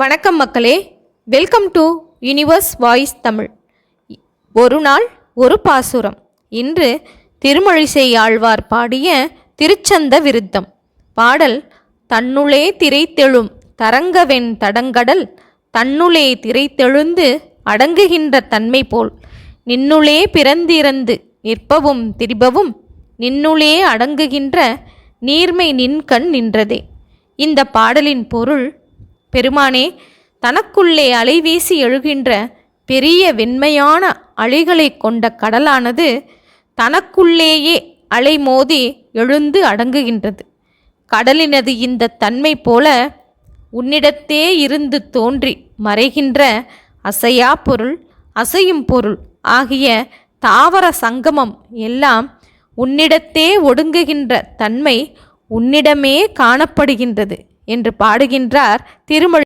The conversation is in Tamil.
வணக்கம் மக்களே. Welcome to Universe Voice Tamil ஒரு நாள் ஒரு பாசுரம். இன்று திருமழிசை ஆழ்வார் பாடிய திருச்சந்த விருத்தம். பாடல் தன்னுளே திரைத்தெழும் தரங்கவெண் தடங்கடல் தன்னுளே திரைத்தெழுந்து அடங்குகின்ற தன்மை போல். நின்னுளே பிறந்திறந்து நிற்பவும் திரிபவும் நின்னுளே அடங்குகின்ற நீர்மை நின்கண் நின்றதே இந்த பாடலின் பொருள் பெருமானே தனக்குள்ளே அலைவீசி எழுகின்ற பெரிய வெண்மையான அலைகளைக் கொண்ட கடலானது தனக்குள்ளேயே அலைமோதி எழுந்து அடங்குகின்றது. கடலினது இந்த தன்மை போல உன்னிடத்தே இருந்து தோன்றி மறைகின்ற அசையா பொருள் அசையும் பொருள் ஆகிய தாவர சங்கமம் எல்லாம் உன்னிடத்தே ஒடுங்குகின்ற தன்மை உன்னிடமே காணப்படுகின்றது. என்று பாடுகின்றார். திருமொழி